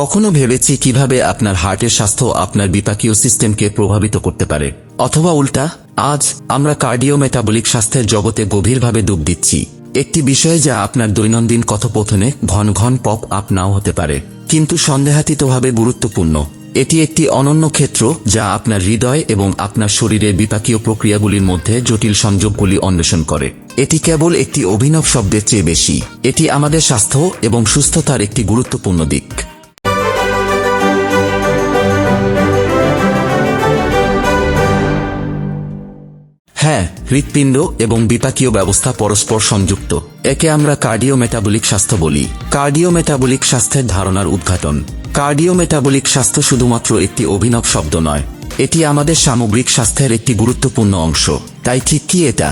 কখনো ভেবেছি কীভাবে আপনার হার্টের স্বাস্থ্য আপনার বিপাকীয় সিস্টেমকে প্রভাবিত করতে পারে। অথবা উল্টা, আজ আমরা কার্ডিও মেটাবলিক স্বাস্থ্যের জগতে গভীরভাবে ডুব দিচ্ছি। একটি বিষয় যা আপনার দৈনন্দিন কথোপথনে ঘন ঘন পপ আপ নাও হতে পারে। কিন্তু সন্দেহাতীতভাবে গুরুত্বপূর্ণ, এটি একটি অনন্য ক্ষেত্র যা আপনার হৃদয় এবং আপনার শরীরের বিপাকীয় প্রক্রিয়াগুলির মধ্যে জটিল সংযোগগুলি অন্বেষণ করে। এটি কেবল একটি অভিনব শব্দের চেয়ে বেশি। এটি আমাদের স্বাস্থ্য এবং সুস্থতার একটি গুরুত্বপূর্ণ দিক। হ্যাঁ হৃৎপিণ্ড এবং বিপাকীয় ব্যবস্থা পরস্পর সংযুক্ত। একে আমরা কার্ডিও মেটাবলিক স্বাস্থ্য বলি। কার্ডিও মেটাবলিক স্বাস্থ্যের ধারণার উদ্ঘাটন। কার্ডিও মেটাবলিক স্বাস্থ্য শুধুমাত্র একটি অভিনব শব্দ নয়, এটি আমাদের সামগ্রিক স্বাস্থ্যের একটি গুরুত্বপূর্ণ অংশ। তাই ঠিক কি এটা?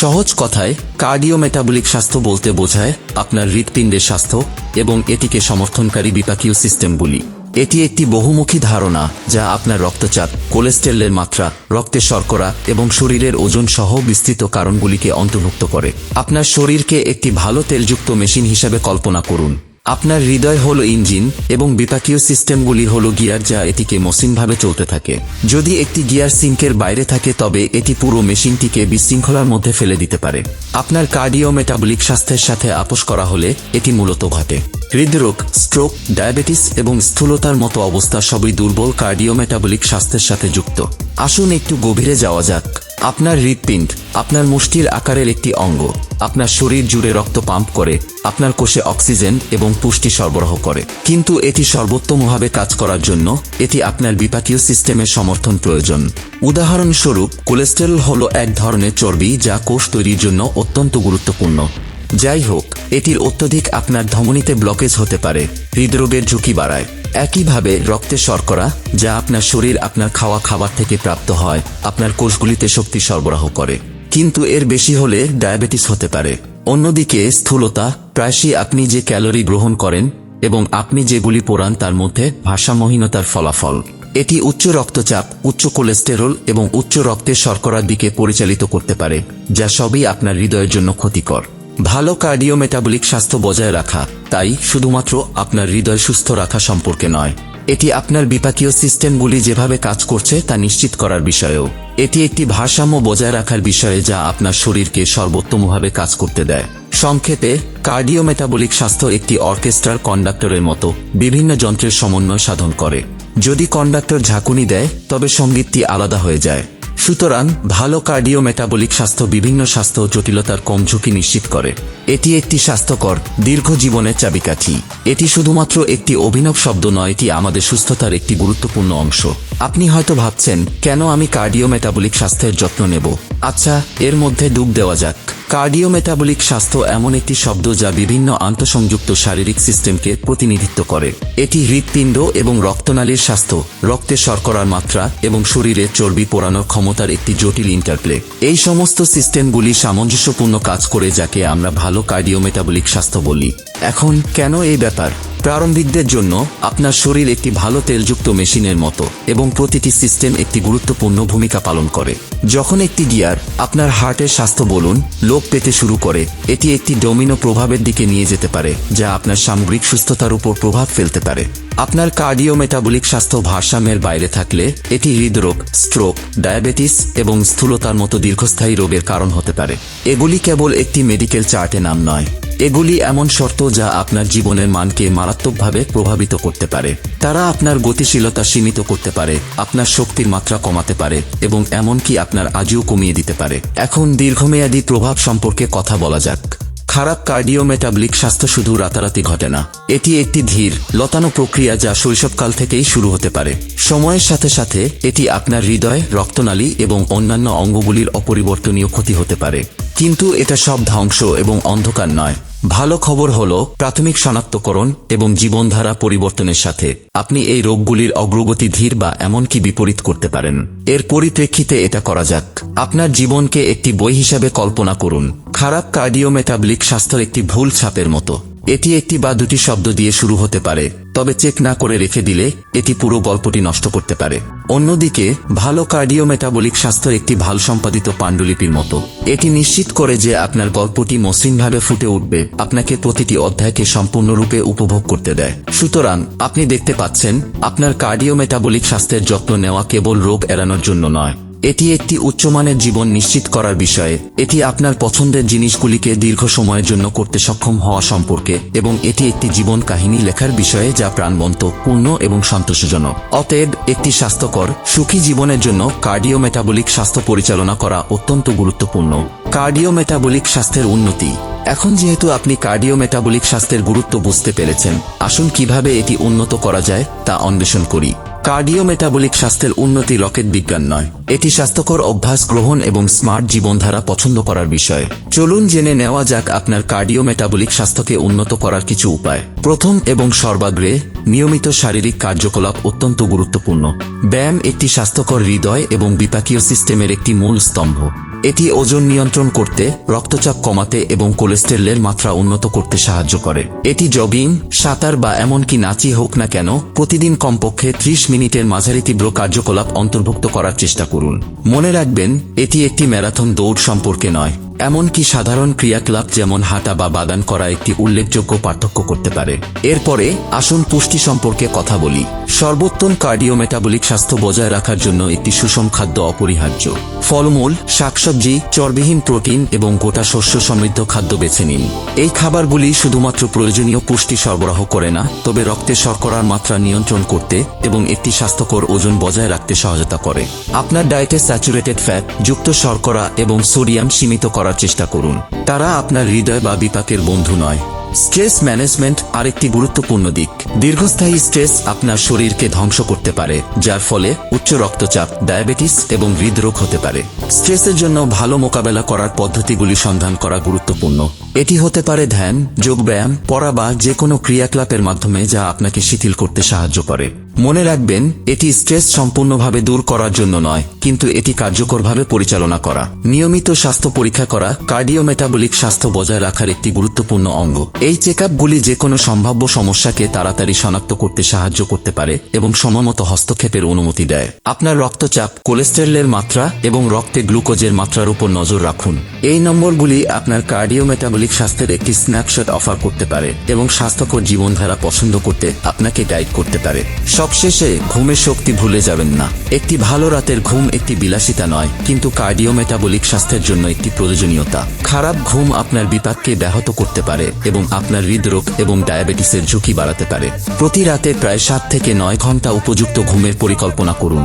সহজ কথায় কার্ডিও মেটাবলিক স্বাস্থ্য বলতে বোঝায় আপনার হৃৎপিণ্ডের স্বাস্থ্য এবং এটিকে সমর্থনকারী বিপাকীয় সিস্টেমগুলি এটি একটি বহুমুখী ধারণা যা আপনার রক্তচাপ, কোলেস্টেরলের মাত্রা, রক্তের শর্করা এবং শরীরের ওজন সহ বিস্তৃত কারণগুলিকে অন্তর্ভুক্ত করে। আপনার শরীরকে একটি ভালো তেলযুক্ত মেশিন হিসাবে কল্পনা করুন। আপনার হৃদয় হল ইঞ্জিন এবং বিপাকীয় সিস্টেমগুলি হল গিয়ার যা এটিকে মসৃণভাবে চলতে থাকে। যদি একটি গিয়ার সিঙ্কের বাইরে থাকে, তবে এটি পুরো মেশিনটিকে বিশৃঙ্খলার মধ্যে ফেলে দিতে পারে। আপনার কার্ডিও মেটাবলিক স্বাস্থ্যের সাথে আপোষ করা হলে এটি মূলত ঘটে। হৃদরোগ, স্ট্রোক, ডায়াবেটিস এবং স্থূলতার মতো অবস্থা সবই দুর্বল কার্ডিও মেটাবলিক স্বাস্থ্যের সাথে যুক্ত। আসুন একটু গভীরে যাওয়া যাক। আপনার হৃৎপিণ্ড, আপনার মুষ্টির আকারের একটি অঙ্গ, আপনার শরীর জুড়ে রক্ত পাম্প করে, আপনার কোষে অক্সিজেন এবং পুষ্টি সরবরাহ করে। কিন্তু এটি সর্বোত্তমভাবে কাজ করার জন্য এটি আপনার বিপাকীয় সিস্টেমের সমর্থন প্রয়োজন। উদাহরণস্বরূপ, কোলেস্টেরল হল এক ধরনের চর্বি যা কোষ তৈরির জন্য অত্যন্ত গুরুত্বপূর্ণ। যাই হোক, এটির অত্যধিক আপনার ধমনীতে ব্লকেজ হতে পারে, হৃদরোগের ঝুঁকি বাড়ায়। একইভাবে রক্তে শর্করা, যা আপনার শরীর আপনার খাওয়া খাবার থেকে প্রাপ্ত হয়, আপনার কোষগুলিতে শক্তি সরবরাহ করে। কিন্তু এর বেশি হলে ডায়াবেটিস হতে পারে। অন্যদিকে স্থূলতা, প্রায়শই আপনি যে ক্যালোরি গ্রহণ করেন এবং আপনি যেগুলি পোড়ান তার মধ্যে ভাষামহীনতার ফলাফল। এটি উচ্চ রক্তচাপ, উচ্চ কোলেস্টেরল এবং উচ্চ রক্তের শর্করার দিকে পরিচালিত করতে পারে, যা সবই আপনার হৃদয়ের জন্য ক্ষতিকর। ভালো কার্ডিও মেটাবলিক স্বাস্থ্য বজায় রাখা, তাই শুধুমাত্র আপনার হৃদয় সুস্থ রাখা সম্পর্কে নয়। এটি আপনার বিপাকীয় সিস্টেমগুলি যেভাবে কাজ করছে তা নিশ্চিত করার বিষয়েও। এটি একটি ভারসাম্য বজায় রাখার বিষয়ে যা আপনার শরীরকে সর্বোত্তমভাবে কাজ করতে দেয়। সংক্ষেপে কার্ডিও মেটাবলিক স্বাস্থ্য একটি অর্কেস্ট্রার কন্ডাক্টরের মতো, বিভিন্ন যন্ত্রের সমন্বয় সাধন করে। যদি কন্ডাক্টর ঝাঁকুনি দেয়, তবে সঙ্গীতটি আলাদা হয়ে যায়। সুতরাং ভালো কার্ডিও মেটাবলিক স্বাস্থ্য বিভিন্ন স্বাস্থ্য জটিলতার কম ঝুঁকি নিশ্চিত করে। এটি একটি স্বাস্থ্যকর দীর্ঘ জীবনের চাবিকাঠি। এটি শুধুমাত্র একটি অভিনব শব্দ নয়, এটি আমাদের সুস্থতার একটি গুরুত্বপূর্ণ অংশ। আপনি হয়তো ভাবছেন, কেন আমি কার্ডিও মেটাবলিক স্বাস্থ্যের যত্ন নেব? আচ্ছা এর মধ্যে ডুব দেওয়া যাক। কার্ডিও মেটাবলিক স্বাস্থ্য এমন একটি শব্দ যা বিভিন্ন আন্তঃসংযুক্ত শারীরিক সিস্টেমকে প্রতিনিধিত্ব করে। এটি হৃৎপিণ্ড এবং রক্তনালীর স্বাস্থ্য, রক্তে শর্করার মাত্রা এবং শরীরে চর্বি পোড়ানোর ক্ষমতার একটি জটিল ইন্টারপ্লে এই সমস্ত সিস্টেমগুলি সামঞ্জস্যপূর্ণ কাজ করে, যাকে আমরা ভালো কার্ডিও মেটাবলিক স্বাস্থ্য বলি। এখন, কেন এই ব্যাপার? প্রারম্ভিকদের জন্য আপনার শরীর একটি ভালো তেলযুক্ত মেশিনের মতো এবং প্রতিটি সিস্টেম একটি গুরুত্বপূর্ণ ভূমিকা পালন করে। যখন একটি গিয়ার আপনার হার্টের স্বাস্থ্য বলুন, লোপ পেতে শুরু করে, এটি একটি ডোমিনো প্রভাবের দিকে নিয়ে যেতে পারে, যা আপনার সামগ্রিক সুস্থতার উপর প্রভাব ফেলতে পারে। আপনার কার্ডিও মেটাবলিক স্বাস্থ্য ভারসাম্যের বাইরে থাকলে, এটি হৃদরোগ, স্ট্রোক, ডায়াবেটিস এবং স্থূলতার মতো দীর্ঘস্থায়ী রোগের কারণ হতে পারে। এগুলি কেবল একটি মেডিকেল চার্টে নাম নয়। এগুলি এমন শর্ত যা আপনার জীবনের মানকে মারাত্মকভাবে প্রভাবিত করতে পারে। তারা আপনার গতিশীলতা সীমিত করতে পারে, আপনার শক্তির মাত্রা কমাতে পারে এবং এমনকি আপনার আজও কমিয়ে দিতে পারে। এখন দীর্ঘমেয়াদী প্রভাব সম্পর্কে কথা বলা যাক। খারাপ কার্ডিও মেটাবলিক স্বাস্থ্য শুধু রাতারাতি ঘটে না, এটি একটি ধীর, লতানো প্রক্রিয়া যা শৈশবকাল থেকেই শুরু হতে পারে। সময়ের সাথে সাথে এটি আপনার হৃদয়, রক্তনালী এবং অন্যান্য অঙ্গগুলির অপরিবর্তনীয় ক্ষতি হতে পারে। কিন্তু এটা সব ধ্বংস এবং অন্ধকার নয়। ভালো খবর হল, প্রাথমিক শনাক্তকরণ এবং জীবনধারা পরিবর্তনের সাথে আপনি এই রোগগুলির অগ্রগতি ধীর বা এমনকি বিপরীত করতে পারেন। এর পরিপ্রেক্ষিতে এটা করা যাক। আপনার জীবনকে একটি বই হিসাবে কল্পনা করুন। খারাপ কার্ডিওমেটাবলিক স্বাস্থ্যের একটি ভুল ছাপের মতো। এটি একটি বা দুটি শব্দ দিয়ে শুরু হতে পারে, তবে চেক না করে রেখে দিলে এটি পুরো গল্পটি নষ্ট করতে পারে। অন্যদিকে, ভালো কার্ডিও মেটাবলিক স্বাস্থ্য একটি ভালো সম্পাদিত পাণ্ডুলিপির মতো। এটি নিশ্চিত করে যে আপনার গল্পটি মসৃণভাবে ফুটে উঠবে, আপনাকে প্রতিটি অধ্যায়কে সম্পূর্ণরূপে উপভোগ করতে দেয়। সুতরাং, আপনি দেখতে পাচ্ছেন, আপনার কার্ডিও মেটাবলিক স্বাস্থ্যের যত্ন নেওয়া কেবল রোগ এড়ানোর জন্য নয়। এটি একটি উচ্চমানের জীবন নিশ্চিত করার বিষয়ে। এটি আপনার পছন্দের জিনিসগুলিকে দীর্ঘ সময়ের জন্য করতে সক্ষম হওয়া সম্পর্কে এবং এটি একটি জীবন কাহিনী লেখার বিষয়ে যা প্রাণবন্ত, পূর্ণ এবং সন্তোষজনক। অতএব, একটি স্বাস্থ্যকর, সুখী জীবনের জন্য কার্ডিও মেটাবলিক স্বাস্থ্য পরিচালনা করা অত্যন্ত গুরুত্বপূর্ণ। কার্ডিও মেটাবলিক স্বাস্থ্যের উন্নতি। এখন যেহেতু আপনি কার্ডিও মেটাবলিক স্বাস্থ্যের গুরুত্ব বুঝতে পেরেছেন, আসুন কীভাবে এটি উন্নত করা যায় তা অন্বেষণ করি। কার্ডিও মেটাবলিক স্বাস্থ্যের উন্নতি রকেট বিজ্ঞান নয়। এটি স্বাস্থ্যকর অভ্যাস গ্রহণ এবং স্মার্ট জীবনধারা পছন্দ করার বিষয়। চলুন জেনে নেওয়া যাক আপনার কার্ডিও মেটাবলিক স্বাস্থ্যকে উন্নত করার কিছু উপায়। প্রথম এবং সর্বাগ্রে নিয়মিত শারীরিক কার্যকলাপ অত্যন্ত গুরুত্বপূর্ণ। ব্যায়াম একটি স্বাস্থ্যকর হৃদয় এবং বিপাকীয় সিস্টেমের একটি মূল স্তম্ভ। এটি ওজন নিয়ন্ত্রণ করতে, রক্তচাপ কমাতে এবং কোলেস্টেরলের মাত্রা উন্নত করতে সাহায্য করে। এটি জগিং, সাঁতার বা এমনকি নাচই হোক না কেন, প্রতিদিন কমপক্ষে ত্রিশ মিনিটের মাঝারি তীব্র কার্যকলাপ অন্তর্ভুক্ত করার চেষ্টা করুন। মনে রাখবেন, এটি একটি ম্যারাথন দৌড় সম্পর্কে নয়। এমনকি সাধারণ ক্রিয়াকলাপ যেমন হাঁটা বা বাদান করা একটি উল্লেখযোগ্য পার্থক্য করতে পারে। এরপরে আসুন পুষ্টি সম্পর্কে কথা বলি। সর্বোত্তম কার্ডিও মেটাবলিক স্বাস্থ্য বজায় রাখার জন্য একটি সুষম খাদ্য অপরিহার্য। ফলমূল, শাকসবজি, চর্বিহীন প্রোটিন এবং গোটা শস্য সমৃদ্ধ খাদ্য বেছে নিন। এই খাবারগুলি শুধুমাত্র প্রয়োজনীয় পুষ্টি সরবরাহ করে না, তবে রক্তে শর্করার মাত্রা নিয়ন্ত্রণ করতে এবং একটি স্বাস্থ্যকর ওজন বজায় রাখতে সহায়তা করে। আপনার ডায়েটে স্যাচুরেটেড ফ্যাট, যুক্ত শর্করা এবং সোডিয়াম সীমিত করার চেষ্টা করুন। তারা আপনার হৃদয় বা বিপাকের বন্ধু নয়। স্ট্রেস ম্যানেজমেন্ট আরেকটি গুরুত্বপূর্ণ দিক। দীর্ঘস্থায়ী স্ট্রেস আপনার শরীরকে ধ্বংস করতে পারে, যার ফলে উচ্চ রক্তচাপ, ডায়াবেটিস এবং হৃদরোগ হতে পারে। স্ট্রেসের জন্য ভালো মোকাবেলা করার পদ্ধতিগুলি সন্ধান করা গুরুত্বপূর্ণ। এটি হতে পারে ধ্যান, যোগব্যায়াম, পড়া বা যে কোনো ক্রিয়াকলাপের মাধ্যমে যা আপনাকে শিথিল করতে সাহায্য করে। মনে রাখবেন, এটি স্ট্রেস সম্পূর্ণভাবে দূর করার জন্য নয়, কিন্তু এটি কার্যকরভাবে পরিচালনা করা। নিয়মিত স্বাস্থ্য পরীক্ষা করা কার্ডিও মেটাবলিক স্বাস্থ্য বজায় রাখার একটি গুরুত্বপূর্ণ অঙ্গ। এই চেক আপগুলি যে কোনো সম্ভাব্য সমস্যাকে তাড়াতাড়ি শনাক্ত করতে সাহায্য করতে পারে এবং সময়মতো হস্তক্ষেপের অনুমতি দেয়। আপনার রক্তচাপ, কোলেস্টেরলের মাত্রা এবং রক্তে গ্লুকোজের মাত্রার উপর নজর রাখুন। এই নম্বরগুলি আপনার কার্ডিও মেটাবলিক স্বাস্থ্যের একটি স্ন্যাপশট অফার করতে পারে এবং স্বাস্থ্যকর জীবনধারা পছন্দ করতে আপনাকে গাইড করতে পারে। সবশেষে ঘুমের শক্তি ভুলে যাবেন না। একটি ভালো রাতের ঘুম একটি বিলাসিতা নয়, কিন্তু কার্ডিও মেটাবলিক স্বাস্থ্যের জন্য একটি প্রয়োজনীয়তা। খারাপ ঘুম আপনার বিপাককে ব্যাহত করতে পারে এবং আপনার হৃদরোগ এবং ডায়াবেটিসের ঝুঁকি বাড়াতে পারে। প্রতি রাতে প্রায় সাত থেকে নয় ঘণ্টা উপযুক্ত ঘুমের পরিকল্পনা করুন।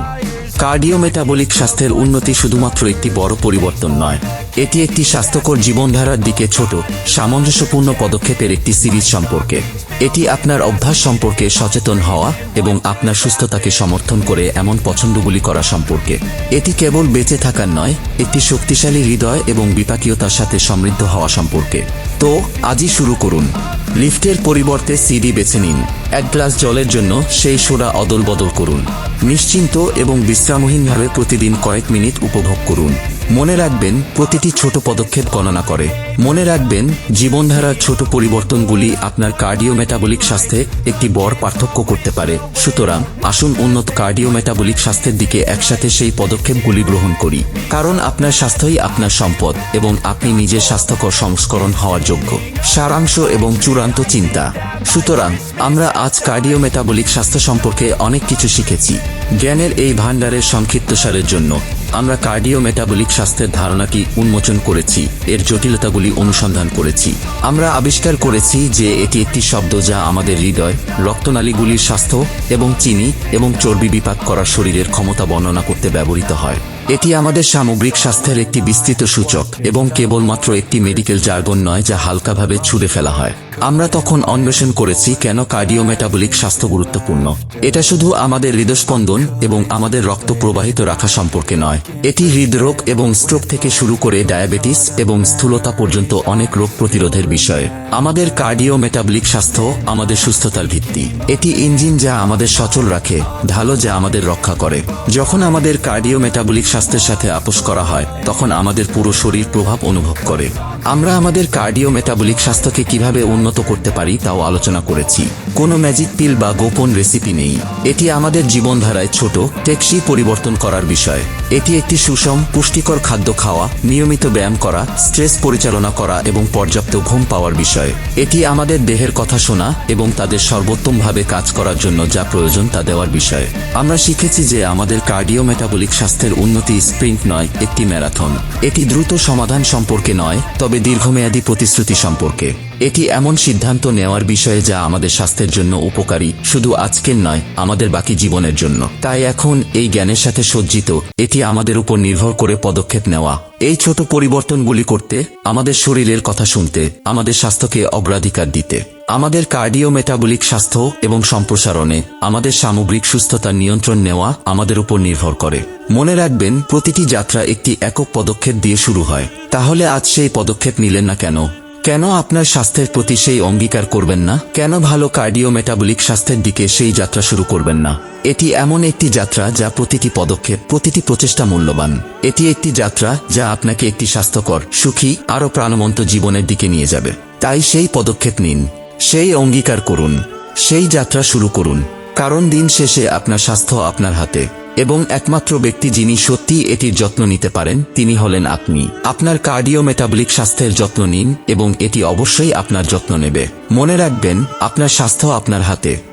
কার্ডিও মেটাবলিক স্বাস্থ্যের উন্নতি শুধুমাত্র একটি বড় পরিবর্তন নয়, এটি একটি স্বাস্থ্যকর জীবনধারার দিকে ছোট, সামঞ্জস্যপূর্ণ পদক্ষেপের একটি সিরিজ সম্পর্কে। এটি আপনার অভ্যাস সম্পর্কে সচেতন হওয়া এবং আপনার সুস্থতাকে সমর্থন করে এমন পছন্দগুলি করা সম্পর্কে। এটি কেবল বেঁচে থাকার নয়, একটি শক্তিশালী হৃদয় এবং বিপাকীয়তার সাথে সমৃদ্ধ হওয়া সম্পর্কে। তো, আজই শুরু করুন। লিফটের পরিবর্তে সিডি বেছে নিন। এক গ্লাস জলের জন্য সেই সোরা অদল বদল করুন। নিশ্চিন্ত এবং বিশ্রামহীনভাবে প্রতিদিন কয়েক মিনিট উপভোগ করুন। মনে রাখবেন, প্রতিটি ছোট পদক্ষেপ গণনা করে। মনে রাখবেন, জীবনধারার ছোট পরিবর্তনগুলি আপনার কার্ডিও মেটাবলিক স্বাস্থ্যে একটি বড় পার্থক্য করতে পারে। সুতরাং, আসুন উন্নত কার্ডিও মেটাবলিক স্বাস্থ্যের দিকে একসাথে সেই পদক্ষেপগুলি গ্রহণ করি। কারণ, আপনার স্বাস্থ্যই আপনার সম্পদ এবং আপনি নিজের স্বাস্থ্যকর সংস্করণ হওয়ার যোগ্য। সারাংশ এবং চূড়ান্ত চিন্তা। সুতরাং, আমরা আজ কার্ডিও মেটাবলিক স্বাস্থ্য সম্পর্কে অনেক কিছু শিখেছি। জ্ঞানের এই ভাণ্ডারের সংক্ষিপ্তসারের জন্য। আমরা কার্ডিও মেটাবলিক স্বাস্থ্যের ধারণাটি উন্মোচন করেছি, এর জটিলতাগুলি অনুসন্ধান করেছি। আমরা আবিষ্কার করেছি যে এটি একটি শব্দ যা আমাদের হৃদয়, রক্তনালীগুলির স্বাস্থ্য এবং চিনি এবং চর্বি বিপাক করার শরীরের ক্ষমতা বর্ণনা করতে ব্যবহৃত হয়। এটি আমাদের সামগ্রিক স্বাস্থ্যের একটি বিস্তৃত সূচক এবং কেবলমাত্র একটি মেডিকেল জার্গন নয় যা হালকাভাবে ছুড়ে ফেলা হয়। আমরা তখন অন্বেষণ করেছি কেন কার্ডিওমেটাবলিক স্বাস্থ্য গুরুত্বপূর্ণ। এটা শুধু আমাদের হৃদস্পন্দন এবং আমাদের রক্ত প্রবাহিত রাখা সম্পর্কে নয়। এটি হৃদরোগ এবং স্ট্রোক থেকে শুরু করে ডায়াবেটিস এবং স্থূলতা পর্যন্ত অনেক রোগ প্রতিরোধের বিষয়। আমাদের কার্ডিও মেটাবলিক স্বাস্থ্য আমাদের সুস্থতার ভিত্তি। এটি ইঞ্জিন যা আমাদের সচল রাখে ঢালো যা আমাদের রক্ষা করে। যখন আমাদের কার্ডিও মেটাবলিক স্বাস্থ্যের সাথে আপোষ করা হয়, তখন আমাদের পুরো শরীর প্রভাব অনুভব করে। আমরা আমাদের কার্ডিও মেটাবলিক স্বাস্থ্যকে কীভাবে উন্নত করতে পারি তাও আলোচনা করেছি। কোনো ম্যাজিক পিল বা গোপন রেসিপি নেই। এটি আমাদের জীবনধারায় ছোট, টেকসই পরিবর্তন করার বিষয়। এটি একটি সুষম, পুষ্টিকর খাদ্য খাওয়া, নিয়মিত ব্যায়াম করা, স্ট্রেস পরিচালনা করা এবং পর্যাপ্ত ঘুম পাওয়ার বিষয়। এটি আমাদের দেহের কথা শোনা এবং তাদের সর্বোত্তমভাবে কাজ করার জন্য যা প্রয়োজন তা দেওয়ার বিষয়। আমরা শিখেছি যে আমাদের কার্ডিও মেটাবলিক স্বাস্থ্যের উন্নতি স্প্রিন্ট নয়, একটি ম্যারাথন। এটি দ্রুত সমাধান সম্পর্কে নয়, তবে দীর্ঘমেয়াদী প্রতিশ্রুতি সম্পর্কে। এটি এমন সিদ্ধান্ত নেওয়ার বিষয়ে যা আমাদের স্বাস্থ্যের জন্য উপকারী, শুধু আজকের নয়, আমাদের বাকি জীবনের জন্য। তাই এখন এই জ্ঞানের সাথে সজ্জিত, এটি আমাদের উপর নির্ভর করে পদক্ষেপ নেওয়া। এই ছোট পরিবর্তনগুলি করতে, আমাদের শরীরের কথা শুনতে, আমাদের স্বাস্থ্যকে অগ্রাধিকার দিতে। আমাদের কার্ডিও মেটাবলিক স্বাস্থ্য এবং সম্প্রসারণে, আমাদের সামগ্রিক সুস্থতা নিয়ন্ত্রণ নেওয়া আমাদের উপর নির্ভর করে। মনে রাখবেন, প্রতিটি যাত্রা একটি একক পদক্ষেপ দিয়ে শুরু হয়। তাহলে আজ সেই পদক্ষেপ নিলেন না কেন? কেন আপনার স্বাস্থ্যের প্রতি সেই অঙ্গীকার করবেন না? কেন ভালো কার্ডিও মেটাবলিক স্বাস্থ্যের দিকে সেই যাত্রা শুরু করবেন না? এটি এমন একটি যাত্রা যা প্রতিটি পদক্ষেপ, প্রতিটি প্রচেষ্টা মূল্যবান। এটি একটি যাত্রা যা আপনাকে একটি স্বাস্থ্যকর, সুখী, আরও প্রাণবন্ত জীবনের দিকে নিয়ে যাবে। তাই সেই পদক্ষেপ নিন। সেই অঙ্গীকার করুন। সেই যাত্রা শুরু করুন। কারণ দিন শেষে আপনার স্বাস্থ্য আপনার হাতে। এবং একমাত্র ব্যক্তি যিনি সত্যি এটির যত্ন নিতে পারেন, তিনি হলেন আপনি। আপনার কার্ডিও মেটাবলিক স্বাস্থ্যের যত্ন নিন এবং এটি অবশ্যই আপনার যত্ন নেবে। মনে রাখবেন, আপনার স্বাস্থ্য আপনার হাতে।